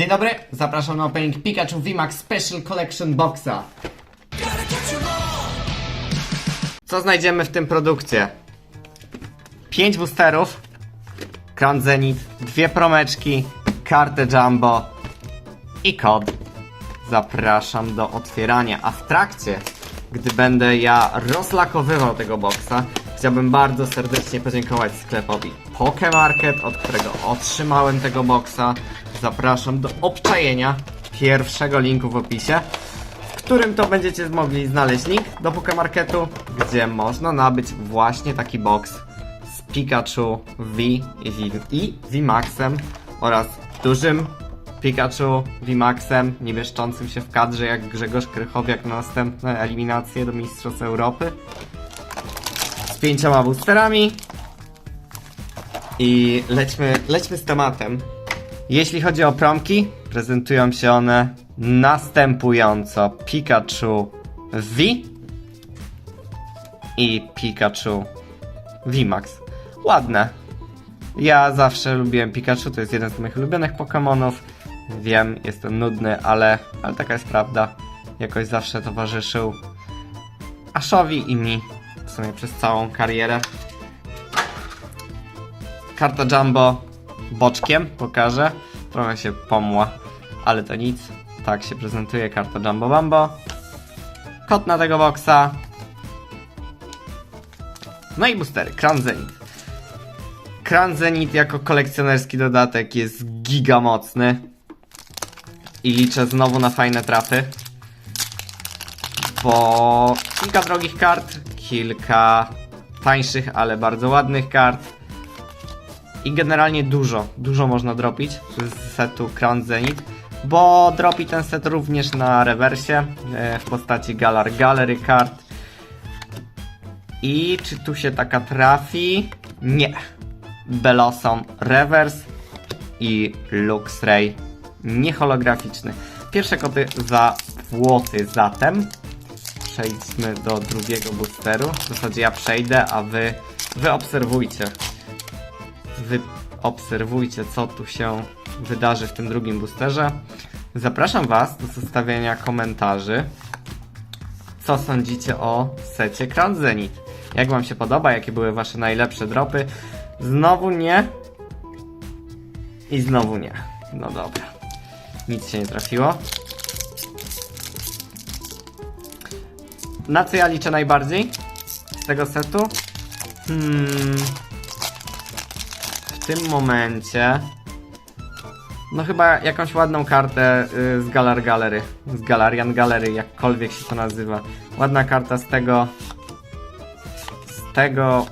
Dzień dobry, zapraszam na opening Pikachu VMAX Special Collection Boxa. Co znajdziemy w tym produkcie? 5 boosterów, Crown Zenith, dwie promeczki, kartę Jumbo i kod. Zapraszam do otwierania, a w trakcie, gdy będę ja rozlakowywał tego boxa, chciałbym bardzo serdecznie podziękować sklepowi Pokemarket, od którego otrzymałem tego boxa. Zapraszam do obczajenia pierwszego linku w opisie, w którym to będziecie mogli znaleźć link do Pokemarketu, gdzie można nabyć właśnie taki box z Pikachu V i V- i VMAXem oraz dużym Pikachu VMAXem, nie mieszczącym się w kadrze jak Grzegorz Krychowiak na następne eliminacje do Mistrzostw Europy. Z pięcioma boosterami. I lećmy, lećmy z tematem. Jeśli chodzi o promki, prezentują się one następująco. Pikachu V i Pikachu VMAX. Ładne. Ja zawsze lubiłem Pikachu, to jest jeden z moich ulubionych Pokémonów. Wiem, jestem nudny, ale, ale taka jest prawda. Jakoś zawsze towarzyszył Ashowi i mi w sumie przez całą karierę. Karta Jumbo boczkiem pokażę. Trochę się pomła, ale to nic. Tak się prezentuje karta Jumbo Bambo. Kod na tego boxa. No i boostery. Crown Zenith. Crown Zenith jako kolekcjonerski dodatek jest giga mocny. I liczę znowu na fajne trafy. Bo kilka drogich kart, kilka tańszych, ale bardzo ładnych kart. I generalnie dużo, dużo można dropić z setu Crown Zenith. Bo dropi ten set również na rewersie e, w postaci Galar Gallery kart. I czy tu się taka trafi? Nie. Beloson Reverse i Luxray nieholograficzny. Pierwsze koty za płoty zatem. Przejdźmy do drugiego boosteru. W zasadzie ja przejdę, a wy, wy obserwujcie. Wy obserwujcie, co tu się wydarzy w tym drugim boosterze. Zapraszam Was do zostawienia komentarzy. Co sądzicie o secie Crown Zenith? Jak Wam się podoba? Jakie były Wasze najlepsze dropy? Znowu nie. I znowu nie. No dobra. Nic się nie trafiło. Na co ja liczę najbardziej z tego setu? Hmm. Tym momencie. No chyba jakąś ładną kartę y, z Galar Gallery. Z Galarian Gallery, jakkolwiek się to nazywa. Ładna karta z tego. Z tego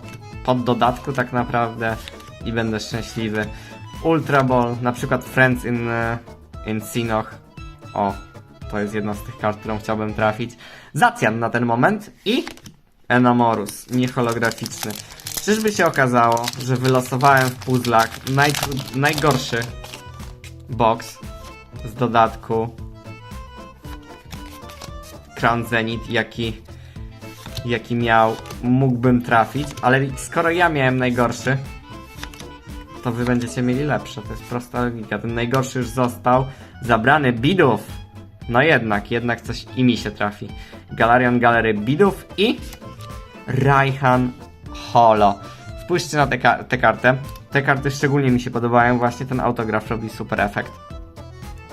pod dodatku tak naprawdę. I będę szczęśliwy. Ultra Ball, na przykład Friends in, e, in Sinoch. O, to jest jedna z tych kart, którą chciałbym trafić. Zacjan na ten moment i Enamorus, nieholograficzny. Czyżby się okazało, że wylosowałem w puzzlach najgorszy box z dodatku Crown Zenith, jaki, jaki miał, mógłbym trafić, ale skoro ja miałem najgorszy, to wy będziecie mieli lepsze. To jest prosta logika. Ten najgorszy już został. Zabrany Bidów. No jednak, jednak coś i mi się trafi. Galarian Gallery Bidów i Raihan Holo. Spójrzcie na tę ka- tę kartę. Te karty szczególnie mi się podobają. Właśnie ten autograf robi super efekt.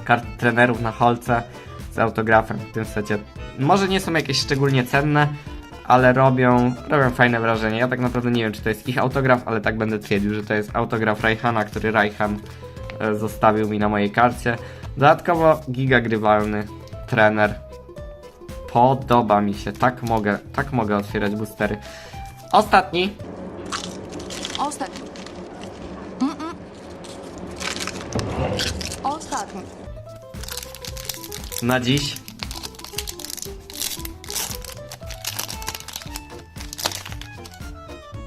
Kart trenerów na holce z autografem w tym secie. Może nie są jakieś szczególnie cenne, ale robią, robią fajne wrażenie. Ja tak naprawdę nie wiem, czy to jest ich autograf, ale tak będę twierdził, że to jest autograf Raihana, który Raihan e, zostawił mi na mojej karcie. Dodatkowo giga grywalny trener. Podoba mi się, tak mogę, tak mogę otwierać boostery. Ostatni, Ostatni. Mm-mm. Ostatni. na dziś.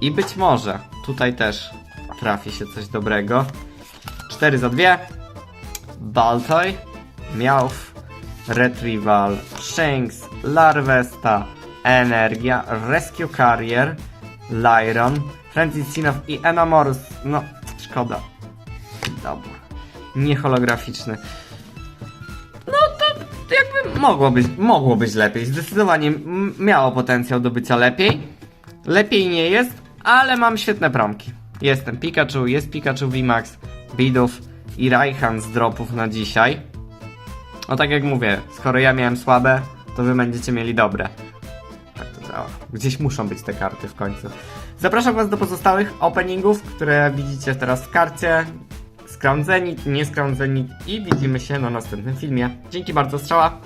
I być może tutaj też trafi się coś dobrego. 4 za 2. Baltoy, Meowth, Retrieval, Shanks, Larvesta, Energia, Rescue Carrier, Lyron, Frenzy Sinnoh i Enamorus. No, szkoda. Dobra. Nieholograficzny. to jakby mogło być, mogło być lepiej. Zdecydowanie miało potencjał do bycia lepiej. Lepiej nie jest, ale mam świetne promki. Jestem Pikachu, jest Pikachu VMAX, Bidów i Raihan z dropów na dzisiaj. No tak jak mówię, skoro ja miałem słabe, to wy będziecie mieli dobre. Działa. Gdzieś muszą być te karty w końcu. Zapraszam was do pozostałych openingów, które widzicie teraz w karcie. Scrown Zenit, nie Scrown Zenit i widzimy się na następnym filmie. Dzięki bardzo, strzała!